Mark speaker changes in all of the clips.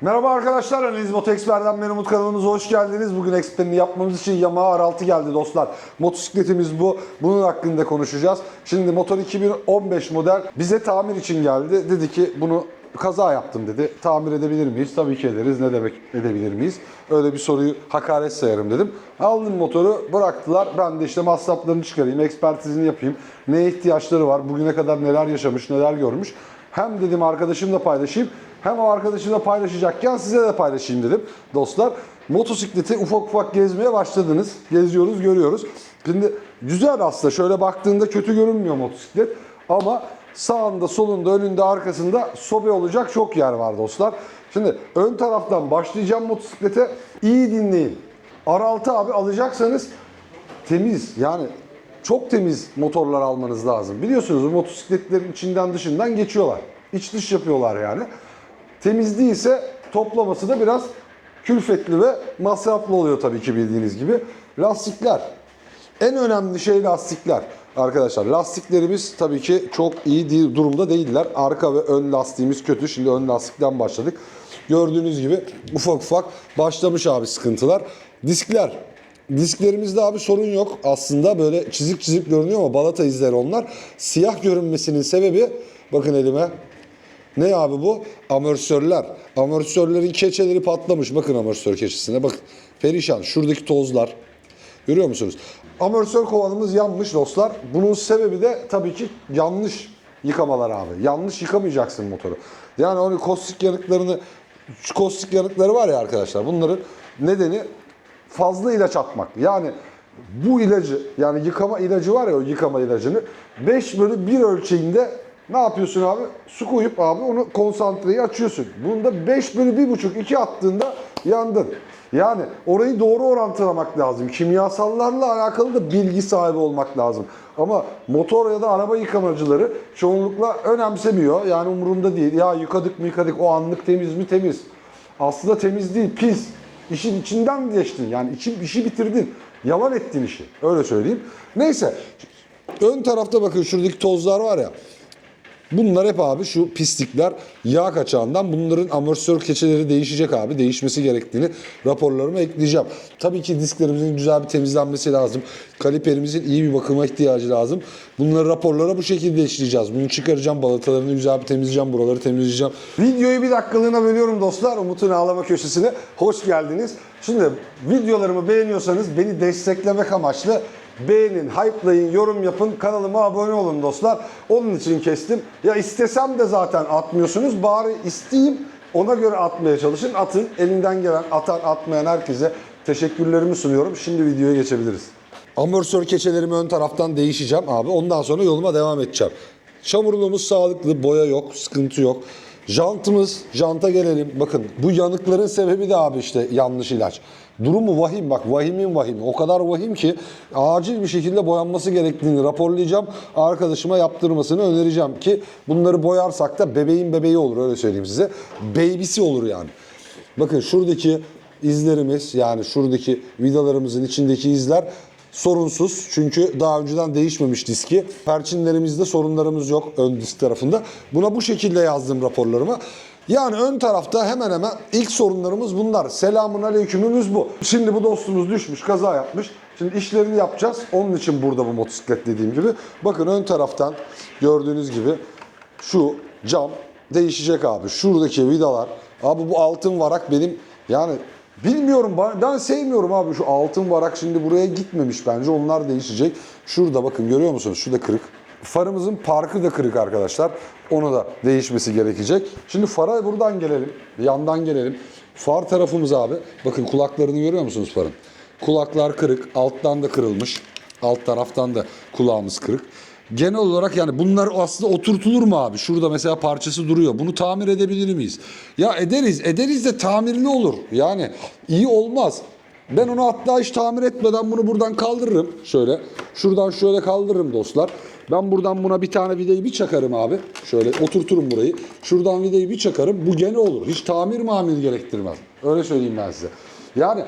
Speaker 1: Merhaba arkadaşlar, Analiz Moto Expert'den ben Umut kanalımıza hoş geldiniz. Bugün Expert'ini yapmamız için Yamaha R6 geldi dostlar. Motosikletimiz bu. Bunun hakkında konuşacağız. Şimdi motor 2015 model bize tamir için geldi. Dedi ki bunu kaza yaptım dedi. Tamir edebilir miyiz? Tabii ki ederiz. Ne demek edebilir miyiz? Öyle bir soruyu hakaret sayarım dedim. Aldım motoru, bıraktılar. Ben de işte masraflarını çıkarayım, ekspertizini yapayım. Neye ihtiyaçları var? Bugüne kadar neler yaşamış, neler görmüş. Hem dedim arkadaşımla paylaşayım hem o arkadaşımla paylaşacakken size de paylaşayım dedim dostlar. Motosikleti ufak ufak gezmeye başladınız. Geziyoruz, görüyoruz. Şimdi güzel aslında. Şöyle baktığında kötü görünmüyor motosiklet. Ama sağında, solunda, önünde, arkasında sobe olacak çok yer var dostlar. Şimdi ön taraftan başlayacağım motosiklete. İyi dinleyin. R6 abi alacaksanız temiz yani çok temiz motorlar almanız lazım. Biliyorsunuz motosikletlerin içinden dışından geçiyorlar. İç dış yapıyorlar yani. Temiz değilse toplaması da biraz külfetli ve masraflı oluyor tabii ki bildiğiniz gibi. Lastikler. En önemli şey lastikler. Arkadaşlar lastiklerimiz tabii ki çok iyi değil, durumda değiller. Arka ve ön lastiğimiz kötü. Şimdi ön lastikten başladık. Gördüğünüz gibi ufak ufak başlamış abi sıkıntılar. Diskler. Disklerimizde abi sorun yok. Aslında böyle çizik çizik görünüyor ama balata izleri onlar. Siyah görünmesinin sebebi bakın elime. Ne abi bu? Amortisörler. Amortisörlerin keçeleri patlamış. Bakın amortisör keçesine bakın. Perişan. Şuradaki tozlar. Görüyor musunuz? Amortisör kovanımız yanmış dostlar. Bunun sebebi de tabii ki yanlış yıkamalar abi. Yanlış yıkamayacaksın motoru. Yani onu kostik yanıklarını kostik yanıkları var ya arkadaşlar. Bunların nedeni fazla ilaç atmak. Yani bu ilacı yani yıkama ilacı var ya o yıkama ilacını 5 bölü 1 ölçeğinde ne yapıyorsun abi? Su koyup abi onu konsantreyi açıyorsun. Bunda 5 bölü 1,5 2 attığında yandın. Yani orayı doğru orantılamak lazım. Kimyasallarla alakalı da bilgi sahibi olmak lazım. Ama motor ya da araba yıkamacıları çoğunlukla önemsemiyor. Yani umurunda değil. Ya yıkadık mı yıkadık o anlık temiz mi temiz. Aslında temiz değil pis. İşin içinden geçtin. Yani içi, işi bitirdin. Yalan ettin işi. Öyle söyleyeyim. Neyse. Ön tarafta bakın şuradaki tozlar var ya. Bunlar hep abi şu pislikler yağ kaçağından bunların amortisör keçeleri değişecek abi. Değişmesi gerektiğini raporlarıma ekleyeceğim. Tabii ki disklerimizin güzel bir temizlenmesi lazım. Kaliperimizin iyi bir bakıma ihtiyacı lazım. Bunları raporlara bu şekilde işleyeceğiz. Bunu çıkaracağım balatalarını güzel bir temizleyeceğim. Buraları temizleyeceğim. Videoyu bir dakikalığına bölüyorum dostlar. Umut'un ağlama köşesine hoş geldiniz. Şimdi videolarımı beğeniyorsanız beni desteklemek amaçlı Beğenin, hype'layın, yorum yapın, kanalıma abone olun dostlar. Onun için kestim. Ya istesem de zaten atmıyorsunuz. Bari isteyeyim, ona göre atmaya çalışın. Atın, elinden gelen, atan, atmayan herkese teşekkürlerimi sunuyorum. Şimdi videoya geçebiliriz. Amortisör keçelerimi ön taraftan değişeceğim abi. Ondan sonra yoluma devam edeceğim. Çamurluğumuz sağlıklı, boya yok, sıkıntı yok. Jantımız, janta gelelim. Bakın bu yanıkların sebebi de abi işte yanlış ilaç. Durumu vahim bak vahimin vahimi. O kadar vahim ki acil bir şekilde boyanması gerektiğini raporlayacağım. Arkadaşıma yaptırmasını önereceğim ki bunları boyarsak da bebeğin bebeği olur öyle söyleyeyim size. Baby'si olur yani. Bakın şuradaki izlerimiz yani şuradaki vidalarımızın içindeki izler sorunsuz. Çünkü daha önceden değişmemiş diski. Perçinlerimizde sorunlarımız yok ön disk tarafında. Buna bu şekilde yazdım raporlarıma. Yani ön tarafta hemen hemen ilk sorunlarımız bunlar. Selamun aleykümümüz bu. Şimdi bu dostumuz düşmüş, kaza yapmış. Şimdi işlerini yapacağız. Onun için burada bu motosiklet dediğim gibi. Bakın ön taraftan gördüğünüz gibi şu cam değişecek abi. Şuradaki vidalar. Abi bu altın varak benim yani bilmiyorum ben, sevmiyorum abi şu altın varak şimdi buraya gitmemiş bence. Onlar değişecek. Şurada bakın görüyor musunuz? Şurada kırık. Farımızın parkı da kırık arkadaşlar. Onu da değişmesi gerekecek. Şimdi fara buradan gelelim. Yandan gelelim. Far tarafımız abi. Bakın kulaklarını görüyor musunuz farın? Kulaklar kırık. Alttan da kırılmış. Alt taraftan da kulağımız kırık. Genel olarak yani bunlar aslında oturtulur mu abi? Şurada mesela parçası duruyor. Bunu tamir edebilir miyiz? Ya ederiz. Ederiz de tamirli olur. Yani iyi olmaz. Ben onu hatta hiç tamir etmeden bunu buradan kaldırırım. Şöyle. Şuradan şöyle kaldırırım dostlar. Ben buradan buna bir tane vidayı bir çakarım abi. Şöyle oturturum burayı. Şuradan vidayı bir çakarım. Bu gene olur. Hiç tamir mamir gerektirmez. Öyle söyleyeyim ben size. Yani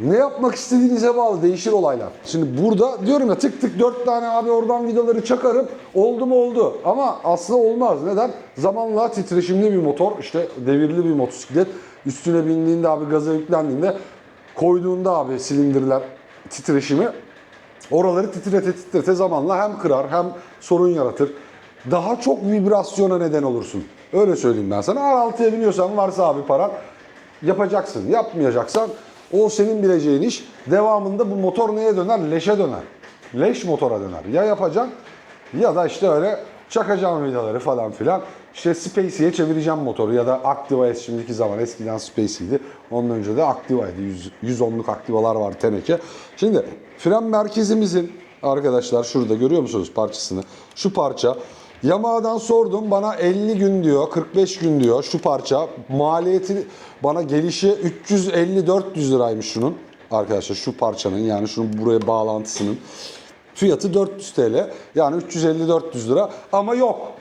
Speaker 1: Ne yapmak istediğinize bağlı değişir olaylar. Şimdi burada diyorum ya tık tık dört tane abi oradan vidaları çakarım. Oldu mu oldu. Ama aslında olmaz. Neden? Zamanla titreşimli bir motor, işte devirli bir motosiklet. Üstüne bindiğinde abi gaza yüklendiğinde koyduğunda abi silindirler titreşimi oraları titrete titrete zamanla hem kırar hem sorun yaratır. Daha çok vibrasyona neden olursun. Öyle söyleyeyim ben sana. R6'ya biniyorsan varsa abi paran yapacaksın. Yapmayacaksan o senin bileceğin iş. Devamında bu motor neye döner? Leşe döner. Leş motora döner. Ya yapacaksın ya da işte öyle çakacağım vidaları falan filan. İşte Spacey'e çevireceğim motoru ya da Activa S şimdiki zaman eskiden Spacey'di. Ondan önce de Activa'ydı. 100, 110'luk Activa'lar var teneke. Şimdi fren merkezimizin arkadaşlar şurada görüyor musunuz parçasını? Şu parça Yamaha'dan sordum bana 50 gün diyor, 45 gün diyor şu parça. Maliyeti bana gelişi 350-400 liraymış şunun. Arkadaşlar şu parçanın yani şunun buraya bağlantısının. Fiyatı 400 TL. Yani 350-400 lira. Ama yok.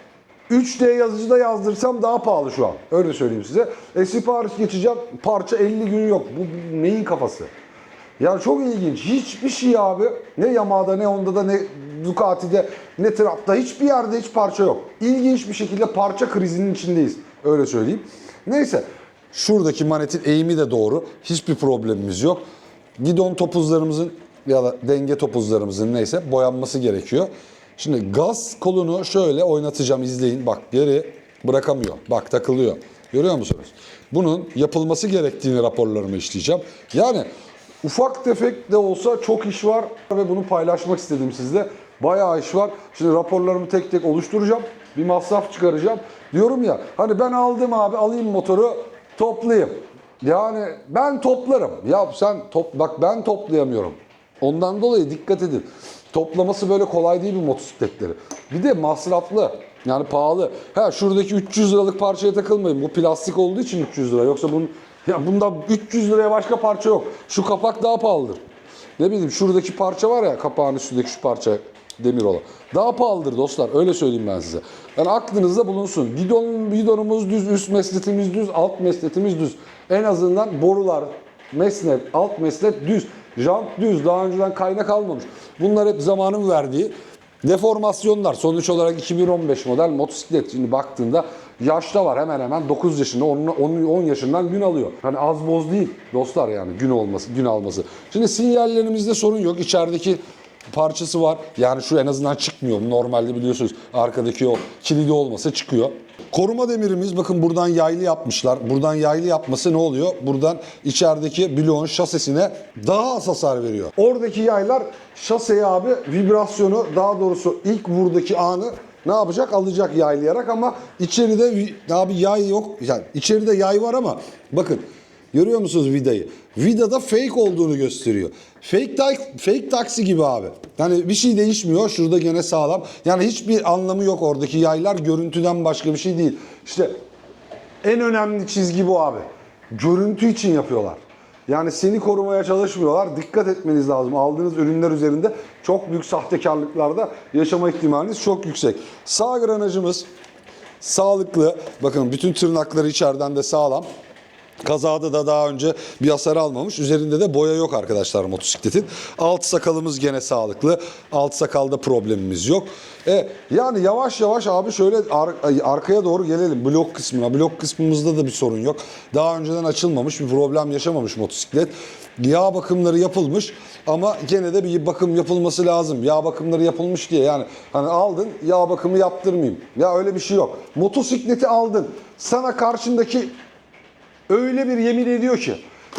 Speaker 1: 3D yazıcıda yazdırsam daha pahalı şu an. Öyle söyleyeyim size. E sipariş geçeceğim. Parça 50 gün yok. Bu, bu neyin kafası? Ya çok ilginç. Hiçbir şey abi ne Yamaha'da ne Honda'da ne Ducati'de ne Trab'da hiçbir yerde hiç parça yok. İlginç bir şekilde parça krizinin içindeyiz. Öyle söyleyeyim. Neyse. Şuradaki manetin eğimi de doğru. Hiçbir problemimiz yok. Gidon topuzlarımızın ya da denge topuzlarımızın neyse boyanması gerekiyor. Şimdi gaz kolunu şöyle oynatacağım izleyin. Bak geri bırakamıyor. Bak takılıyor. Görüyor musunuz? Bunun yapılması gerektiğini raporlarıma işleyeceğim. Yani ufak tefek de olsa çok iş var ve bunu paylaşmak istedim sizle. Bayağı iş var. Şimdi raporlarımı tek tek oluşturacağım. Bir masraf çıkaracağım. Diyorum ya hani ben aldım abi alayım motoru toplayayım. Yani ben toplarım. Ya sen top bak ben toplayamıyorum. Ondan dolayı dikkat edin. Toplaması böyle kolay değil bu motosikletleri. Bir de masraflı. Yani pahalı. Ha şuradaki 300 liralık parçaya takılmayın. Bu plastik olduğu için 300 lira. Yoksa bunun ya bunda 300 liraya başka parça yok. Şu kapak daha pahalıdır. Ne bileyim şuradaki parça var ya kapağın üstündeki şu parça demir olan. Daha pahalıdır dostlar. Öyle söyleyeyim ben size. Yani aklınızda bulunsun. Gidon, gidonumuz düz, üst mesnetimiz düz, alt mesnetimiz düz. En azından borular, mesnet, alt mesnet düz. Jant düz. Daha önceden kaynak almamış. Bunlar hep zamanın verdiği deformasyonlar. Sonuç olarak 2015 model motosiklet. Şimdi baktığında yaşta var hemen hemen 9 yaşında 10, 10, 10 yaşından gün alıyor. Hani az boz değil dostlar yani gün olması, gün alması. Şimdi sinyallerimizde sorun yok. İçerideki parçası var. Yani şu en azından çıkmıyor. Normalde biliyorsunuz arkadaki o kilidi olmasa çıkıyor. Koruma demirimiz bakın buradan yaylı yapmışlar. Buradan yaylı yapması ne oluyor? Buradan içerideki bloğun şasesine daha az hasar veriyor. Oradaki yaylar şaseye abi vibrasyonu daha doğrusu ilk vurdaki anı ne yapacak? Alacak yaylayarak ama içeride abi yay yok. Yani içeride yay var ama bakın Görüyor musunuz vidayı? Vidada fake olduğunu gösteriyor. Fake, tak- fake taksi gibi abi. Yani bir şey değişmiyor. Şurada gene sağlam. Yani hiçbir anlamı yok oradaki yaylar görüntüden başka bir şey değil. İşte en önemli çizgi bu abi. Görüntü için yapıyorlar. Yani seni korumaya çalışmıyorlar. Dikkat etmeniz lazım. Aldığınız ürünler üzerinde çok büyük sahtekarlıklarda yaşama ihtimaliniz çok yüksek. Sağ granajımız sağlıklı. Bakın bütün tırnakları içeriden de sağlam. Kazada da daha önce bir hasar almamış. Üzerinde de boya yok arkadaşlar motosikletin. Alt sakalımız gene sağlıklı. Alt sakalda problemimiz yok. E, yani yavaş yavaş abi şöyle ar- arkaya doğru gelelim. Blok kısmına. Blok kısmımızda da bir sorun yok. Daha önceden açılmamış bir problem yaşamamış motosiklet. Yağ bakımları yapılmış ama gene de bir bakım yapılması lazım. Yağ bakımları yapılmış diye yani hani aldın yağ bakımı yaptırmayayım. Ya öyle bir şey yok. Motosikleti aldın. Sana karşındaki öyle bir yemin ediyor ki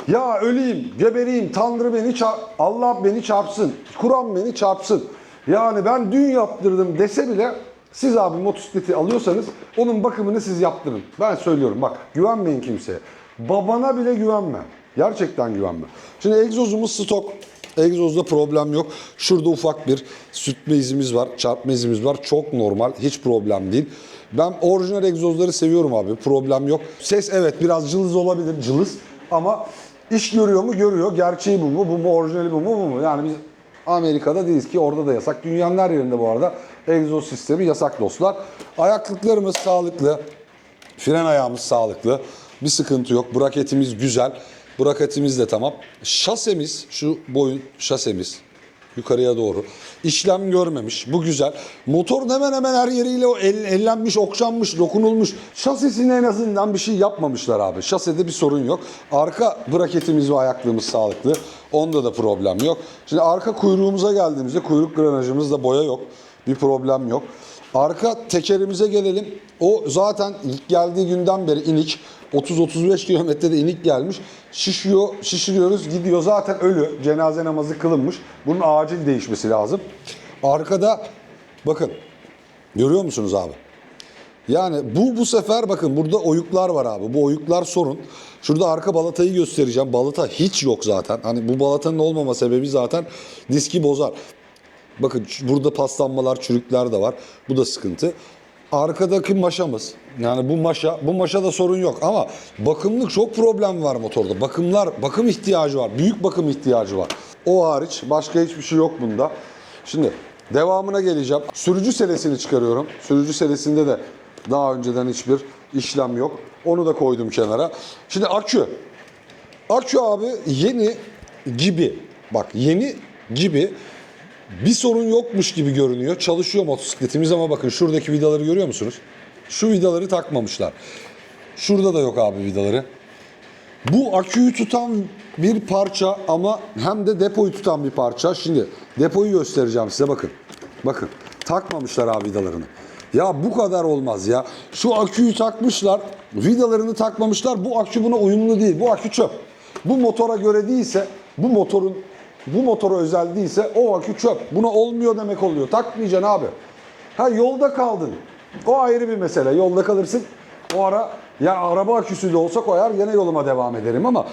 Speaker 1: ya öleyim, gebereyim, Tanrı beni çar- Allah beni çarpsın, Kur'an beni çarpsın. Yani ben dün yaptırdım dese bile siz abi motosikleti alıyorsanız onun bakımını siz yaptırın. Ben söylüyorum bak güvenmeyin kimseye. Babana bile güvenme. Gerçekten güvenme. Şimdi egzozumuz stok. Egzozda problem yok. Şurada ufak bir sütme izimiz var, çarpma izimiz var. Çok normal, hiç problem değil. Ben orijinal egzozları seviyorum abi. Problem yok. Ses evet biraz cılız olabilir, cılız. Ama iş görüyor mu? Görüyor. Gerçeği bu mu? Bu mu? Orijinali bu mu? Bu mu? Yani biz Amerika'da değiliz ki orada da yasak. Dünyanın her yerinde bu arada egzoz sistemi yasak dostlar. Ayaklıklarımız sağlıklı. Fren ayağımız sağlıklı. Bir sıkıntı yok. Braketimiz güzel. Braketimiz de tamam. Şasemiz, şu boyun şasemiz yukarıya doğru. İşlem görmemiş. Bu güzel. Motorun hemen hemen her yeriyle o el, ellenmiş, okşanmış, dokunulmuş. Şasisine en azından bir şey yapmamışlar abi. Şasede bir sorun yok. Arka braketimiz ve ayaklığımız sağlıklı. Onda da problem yok. Şimdi arka kuyruğumuza geldiğimizde kuyruk granajımızda boya yok. Bir problem yok. Arka tekerimize gelelim. O zaten ilk geldiği günden beri inik. 30-35 kilometrede inik gelmiş. Şişiyor, şişiriyoruz, gidiyor. Zaten ölü. Cenaze namazı kılınmış. Bunun acil değişmesi lazım. Arkada bakın. Görüyor musunuz abi? Yani bu bu sefer bakın burada oyuklar var abi. Bu oyuklar sorun. Şurada arka balatayı göstereceğim. Balata hiç yok zaten. Hani bu balatanın olmama sebebi zaten diski bozar. Bakın burada paslanmalar, çürükler de var. Bu da sıkıntı. Arkadaki maşamız. Yani bu maşa, bu maşada sorun yok ama bakımlık çok problem var motorda. Bakımlar, bakım ihtiyacı var. Büyük bakım ihtiyacı var. O hariç başka hiçbir şey yok bunda. Şimdi devamına geleceğim. Sürücü selesini çıkarıyorum. Sürücü selesinde de daha önceden hiçbir işlem yok. Onu da koydum kenara. Şimdi akü. Akü abi yeni gibi. Bak yeni gibi bir sorun yokmuş gibi görünüyor. Çalışıyor motosikletimiz ama bakın şuradaki vidaları görüyor musunuz? Şu vidaları takmamışlar. Şurada da yok abi vidaları. Bu aküyü tutan bir parça ama hem de depoyu tutan bir parça. Şimdi depoyu göstereceğim size bakın. Bakın takmamışlar abi vidalarını. Ya bu kadar olmaz ya. Şu aküyü takmışlar, vidalarını takmamışlar. Bu akü buna uyumlu değil. Bu akü çöp. Bu motora göre değilse, bu motorun bu motora özel değilse o akü çöp. Buna olmuyor demek oluyor. Takmayacaksın abi. Ha yolda kaldın. O ayrı bir mesele. Yolda kalırsın. O ara ya araba aküsü de olsa koyar yine yoluma devam ederim ama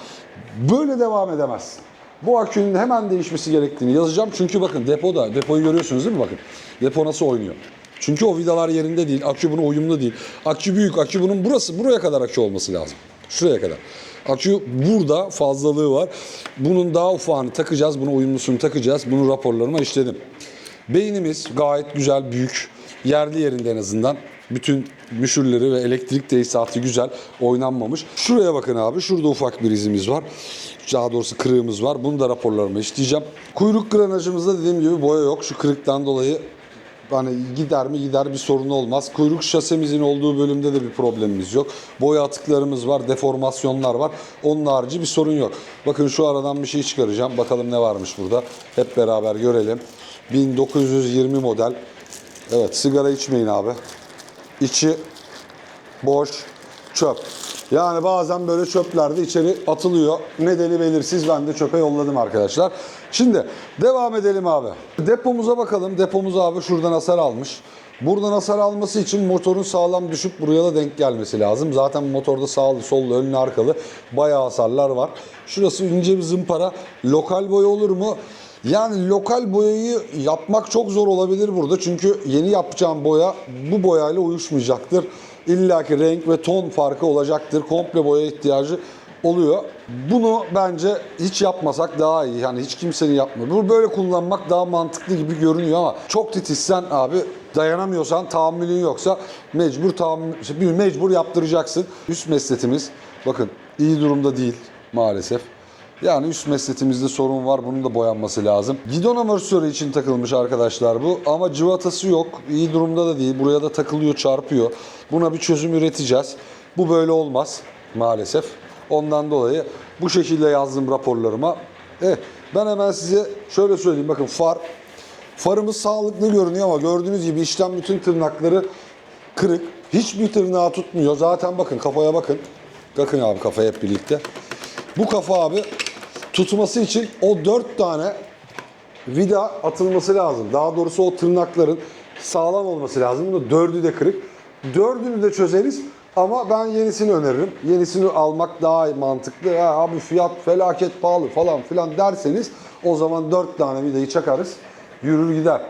Speaker 1: böyle devam edemez. Bu akünün hemen değişmesi gerektiğini yazacağım. Çünkü bakın depoda, depoyu görüyorsunuz değil mi bakın. Depo nasıl oynuyor. Çünkü o vidalar yerinde değil. Akü buna uyumlu değil. Akü büyük. Akü bunun burası buraya kadar akü olması lazım. Şuraya kadar. Akü burada fazlalığı var. Bunun daha ufağını takacağız. Buna uyumlusunu takacağız. Bunu raporlarıma işledim. Beynimiz gayet güzel, büyük. Yerli yerinde en azından. Bütün müşürleri ve elektrik tesisatı güzel, oynanmamış. Şuraya bakın abi, şurada ufak bir izimiz var. Daha doğrusu kırığımız var. Bunu da raporlarıma işleyeceğim. Kuyruk granajımızda dediğim gibi boya yok. Şu kırıktan dolayı hani gider mi gider bir sorun olmaz. Kuyruk şasemizin olduğu bölümde de bir problemimiz yok. Boya atıklarımız var, deformasyonlar var. Onun harici bir sorun yok. Bakın şu aradan bir şey çıkaracağım. Bakalım ne varmış burada. Hep beraber görelim. 1920 model. Evet sigara içmeyin abi. İçi boş, çöp. Yani bazen böyle çöpler de içeri atılıyor. Nedeni belirsiz ben de çöpe yolladım arkadaşlar. Şimdi devam edelim abi. Depomuza bakalım. Depomuz abi şuradan hasar almış. Buradan hasar alması için motorun sağlam düşüp buraya da denk gelmesi lazım. Zaten motorda sağlı, sollu, önlü, arkalı bayağı hasarlar var. Şurası ince bir zımpara. Lokal boya olur mu? Yani lokal boyayı yapmak çok zor olabilir burada. Çünkü yeni yapacağım boya bu boyayla uyuşmayacaktır. İlla ki renk ve ton farkı olacaktır. Komple boya ihtiyacı oluyor. Bunu bence hiç yapmasak daha iyi. Yani hiç kimsenin yapmıyor. Bu böyle kullanmak daha mantıklı gibi görünüyor ama çok titizsen abi dayanamıyorsan, tahammülün yoksa mecbur tahammül, mecbur yaptıracaksın. Üst mesletimiz bakın iyi durumda değil maalesef. Yani üst mesletimizde sorun var. Bunun da boyanması lazım. Gidon amortisörü için takılmış arkadaşlar bu. Ama cıvatası yok. İyi durumda da değil. Buraya da takılıyor, çarpıyor. Buna bir çözüm üreteceğiz. Bu böyle olmaz maalesef. Ondan dolayı bu şekilde yazdım raporlarıma. Eh, ben hemen size şöyle söyleyeyim. Bakın far. Farımız sağlıklı görünüyor ama gördüğünüz gibi içten bütün tırnakları kırık. Hiçbir tırnağı tutmuyor. Zaten bakın kafaya bakın. Bakın abi kafaya hep birlikte. Bu kafa abi tutması için o dört tane vida atılması lazım. Daha doğrusu o tırnakların sağlam olması lazım. Bunu dördü de kırık. Dördünü de çözeriz ama ben yenisini öneririm. Yenisini almak daha mantıklı. Ya abi fiyat felaket pahalı falan filan derseniz o zaman dört tane vidayı çakarız. Yürür gider.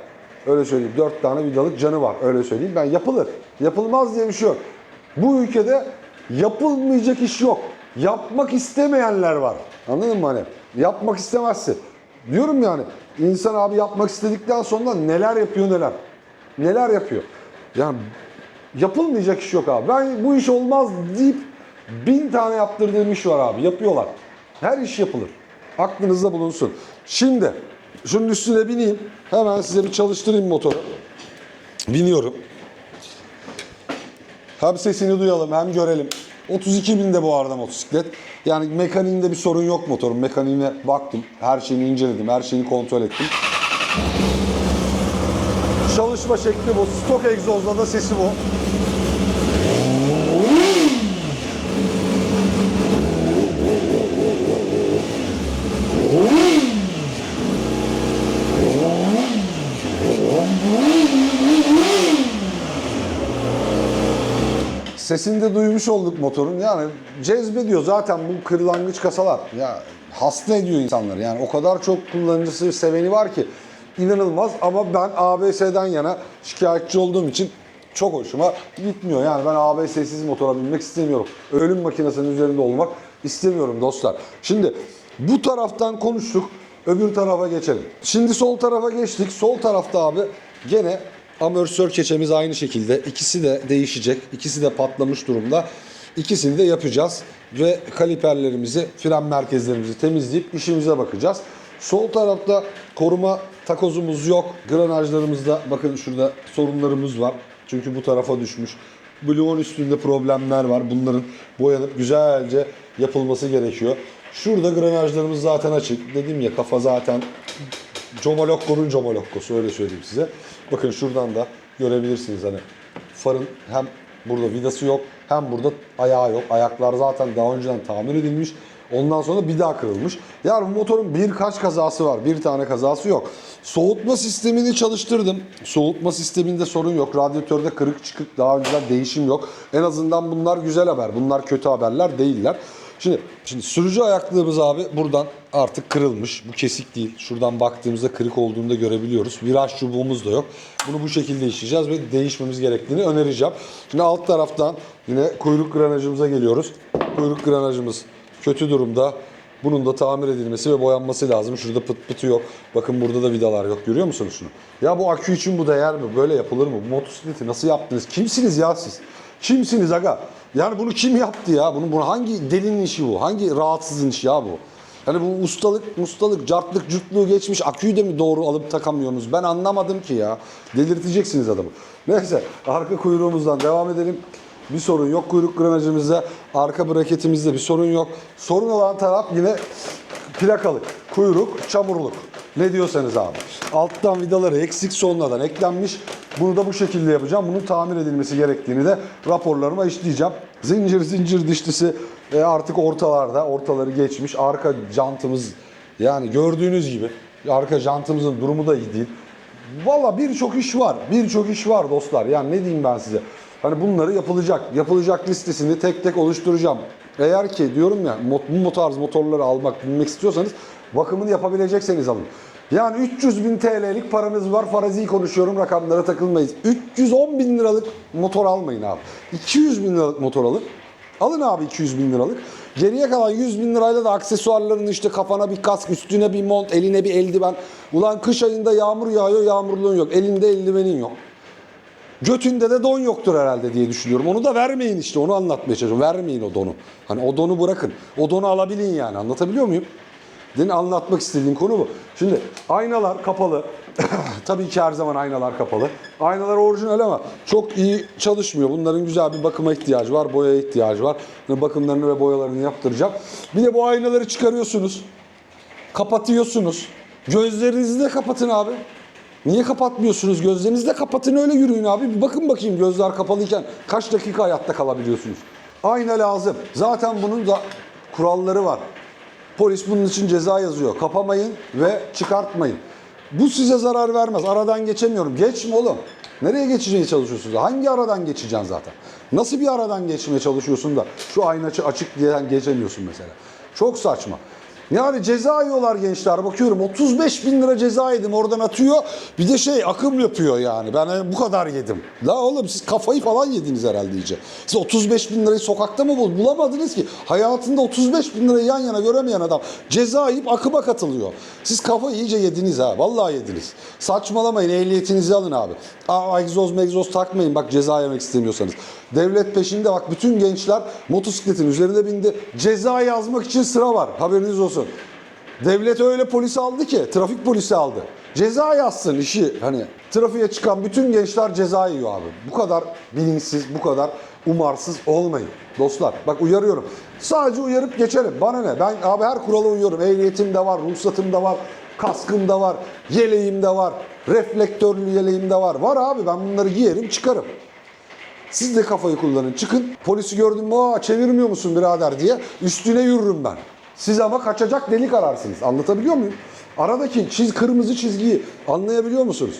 Speaker 1: Öyle söyleyeyim. Dört tane vidalık canı var. Öyle söyleyeyim. Ben yapılır. Yapılmaz diye bir şey yok. Bu ülkede yapılmayacak iş yok. Yapmak istemeyenler var. Anladın mı hani? Yapmak istemezsin. Diyorum yani insan abi yapmak istedikten sonra neler yapıyor neler. Neler yapıyor. Yani yapılmayacak iş yok abi. Ben bu iş olmaz deyip bin tane yaptırdığım iş var abi. Yapıyorlar. Her iş yapılır. Aklınızda bulunsun. Şimdi şunun üstüne bineyim. Hemen size bir çalıştırayım motoru. Biniyorum. Hem sesini duyalım hem görelim. 32 binde bu arada motosiklet. Yani mekaniğinde bir sorun yok motorun. Mekaniğine baktım. Her şeyini inceledim. Her şeyini kontrol ettim. Çalışma şekli bu. Stok egzozda da sesi bu. Sesini duymuş olduk motorun. Yani cezbediyor zaten bu kırlangıç kasalar. Ya hasta ediyor insanları. Yani o kadar çok kullanıcısı, seveni var ki inanılmaz ama ben ABS'den yana şikayetçi olduğum için çok hoşuma gitmiyor. Yani ben ABS'siz motora binmek istemiyorum. Ölüm makinesinin üzerinde olmak istemiyorum dostlar. Şimdi bu taraftan konuştuk. Öbür tarafa geçelim. Şimdi sol tarafa geçtik. Sol tarafta abi gene amortisör keçemiz aynı şekilde. İkisi de değişecek. İkisi de patlamış durumda. İkisini de yapacağız. Ve kaliperlerimizi, fren merkezlerimizi temizleyip işimize bakacağız. Sol tarafta koruma takozumuz yok. Granajlarımızda bakın şurada sorunlarımız var. Çünkü bu tarafa düşmüş. Bloğun üstünde problemler var. Bunların boyanıp güzelce yapılması gerekiyor. Şurada granajlarımız zaten açık. Dedim ya kafa zaten Comolokko'nun Comolokko'su öyle söyleyeyim size. Bakın şuradan da görebilirsiniz hani farın hem burada vidası yok hem burada ayağı yok. Ayaklar zaten daha önceden tamir edilmiş. Ondan sonra bir daha kırılmış. Yani bu motorun birkaç kazası var. Bir tane kazası yok. Soğutma sistemini çalıştırdım. Soğutma sisteminde sorun yok. Radyatörde kırık çıkık daha önceden değişim yok. En azından bunlar güzel haber. Bunlar kötü haberler değiller. Şimdi, şimdi sürücü ayaklığımız abi buradan artık kırılmış. Bu kesik değil. Şuradan baktığımızda kırık olduğunu da görebiliyoruz. Viraj çubuğumuz da yok. Bunu bu şekilde işleyeceğiz ve değişmemiz gerektiğini önereceğim. Şimdi alt taraftan yine kuyruk granajımıza geliyoruz. Kuyruk granajımız kötü durumda. Bunun da tamir edilmesi ve boyanması lazım. Şurada pıt pıtı yok. Bakın burada da vidalar yok. Görüyor musunuz şunu? Ya bu akü için bu değer mi? Böyle yapılır mı? Bu motosikleti nasıl yaptınız? Kimsiniz ya siz? Kimsiniz aga? Yani bunu kim yaptı ya? Bunu, bunu hangi delinin işi bu? Hangi rahatsızın işi ya bu? Yani bu ustalık, ustalık, cartlık, cürtlüğü geçmiş. Aküyü de mi doğru alıp takamıyorsunuz? Ben anlamadım ki ya. Delirteceksiniz adamı. Neyse arka kuyruğumuzdan devam edelim. Bir sorun yok kuyruk granajımızda. Arka braketimizde bir sorun yok. Sorun olan taraf yine plakalık, kuyruk, çamurluk. Ne diyorsanız abi. Alttan vidaları eksik sonradan eklenmiş. Bunu da bu şekilde yapacağım. Bunun tamir edilmesi gerektiğini de raporlarıma işleyeceğim. Zincir zincir dişlisi e, artık ortalarda. Ortaları geçmiş. Arka jantımız yani gördüğünüz gibi arka jantımızın durumu da iyi değil. Valla birçok iş var. Birçok iş var dostlar. Yani ne diyeyim ben size. Hani bunları yapılacak. Yapılacak listesini tek tek oluşturacağım. Eğer ki diyorum ya bu tarz motorları almak, binmek istiyorsanız bakımını yapabilecekseniz alın. Yani 300 bin TL'lik paranız var. Farazi konuşuyorum rakamlara takılmayız. 310 bin liralık motor almayın abi. 200 bin liralık motor alın. Alın abi 200 bin liralık. Geriye kalan 100 bin lirayla da aksesuarlarını işte kafana bir kask, üstüne bir mont, eline bir eldiven. Ulan kış ayında yağmur yağıyor, yağmurluğun yok. Elinde eldivenin yok. Götünde de don yoktur herhalde diye düşünüyorum. Onu da vermeyin işte onu anlatmaya çalışıyorum. Vermeyin o donu. Hani o donu bırakın. O donu alabilin yani anlatabiliyor muyum? Din anlatmak istediğim konu bu. Şimdi aynalar kapalı. Tabii ki her zaman aynalar kapalı. Aynalar orijinal ama çok iyi çalışmıyor. Bunların güzel bir bakıma ihtiyacı var, boyaya ihtiyacı var. Bakımlarını ve boyalarını yaptıracağım. Bir de bu aynaları çıkarıyorsunuz. Kapatıyorsunuz. Gözlerinizi de kapatın abi. Niye kapatmıyorsunuz? Gözlerinizi de kapatın öyle yürüyün abi. Bir bakın bakayım gözler kapalıyken kaç dakika hayatta kalabiliyorsunuz? Ayna lazım. Zaten bunun da kuralları var. Polis bunun için ceza yazıyor. Kapamayın ve çıkartmayın. Bu size zarar vermez. Aradan geçemiyorum. Geçme oğlum. Nereye geçmeye çalışıyorsunuz? Hangi aradan geçeceksin zaten? Nasıl bir aradan geçmeye çalışıyorsun da şu ayna açık diye geçemiyorsun mesela? Çok saçma. Yani ceza yiyorlar gençler bakıyorum 35 bin lira ceza yedim oradan atıyor bir de şey akım yapıyor yani ben hani bu kadar yedim. La oğlum siz kafayı falan yediniz herhalde iyice. Siz 35 bin lirayı sokakta mı bul- bulamadınız ki? Hayatında 35 bin lirayı yan yana göremeyen adam ceza yiyip akıma katılıyor. Siz kafayı iyice yediniz ha vallahi yediniz. Saçmalamayın ehliyetinizi alın abi. Aa, egzoz megzoz takmayın bak ceza yemek istemiyorsanız. Devlet peşinde bak bütün gençler motosikletin üzerine bindi. Ceza yazmak için sıra var haberiniz olsun. Devlet öyle polis aldı ki trafik polisi aldı. Ceza yazsın işi hani trafiğe çıkan bütün gençler ceza yiyor abi. Bu kadar bilinçsiz, bu kadar umarsız olmayın dostlar. Bak uyarıyorum. Sadece uyarıp geçelim. Bana ne? Ben abi her kurala uyuyorum. Ehliyetim de var, ruhsatım da var, kaskım da var, yeleğim de var, reflektörlü yeleğim de var. Var abi ben bunları giyerim çıkarım. Siz de kafayı kullanın. Çıkın polisi gördüm mü çevirmiyor musun birader diye üstüne yürürüm ben. Siz ama kaçacak delik ararsınız. Anlatabiliyor muyum? Aradaki çiz, kırmızı çizgiyi anlayabiliyor musunuz?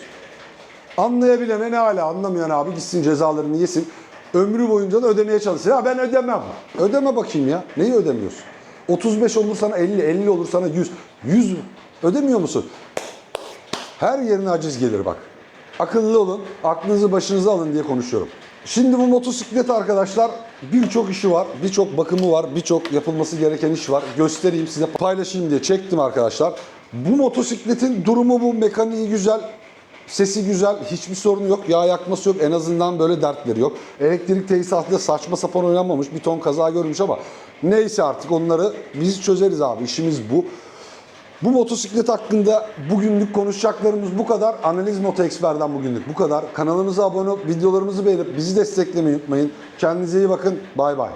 Speaker 1: Anlayabilene ne hala anlamayan abi gitsin cezalarını yesin. Ömrü boyunca da ödemeye çalışsın. Ya ben ödemem. Ödeme bakayım ya. Neyi ödemiyorsun? 35 olur sana 50, 50 olur sana 100. 100 ödemiyor musun? Her yerine aciz gelir bak. Akıllı olun, aklınızı başınıza alın diye konuşuyorum. Şimdi bu motosiklet arkadaşlar birçok işi var, birçok bakımı var, birçok yapılması gereken iş var. Göstereyim size paylaşayım diye çektim arkadaşlar. Bu motosikletin durumu bu, mekaniği güzel, sesi güzel, hiçbir sorunu yok, yağ yakması yok, en azından böyle dertleri yok. Elektrik tesisatıyla saçma sapan oynanmamış, bir ton kaza görmüş ama neyse artık onları biz çözeriz abi, işimiz bu. Bu motosiklet hakkında bugünlük konuşacaklarımız bu kadar. Analiz Moto Expert'den bugünlük bu kadar. Kanalımıza abone olup videolarımızı beğenip bizi desteklemeyi unutmayın. Kendinize iyi bakın. Bay bay.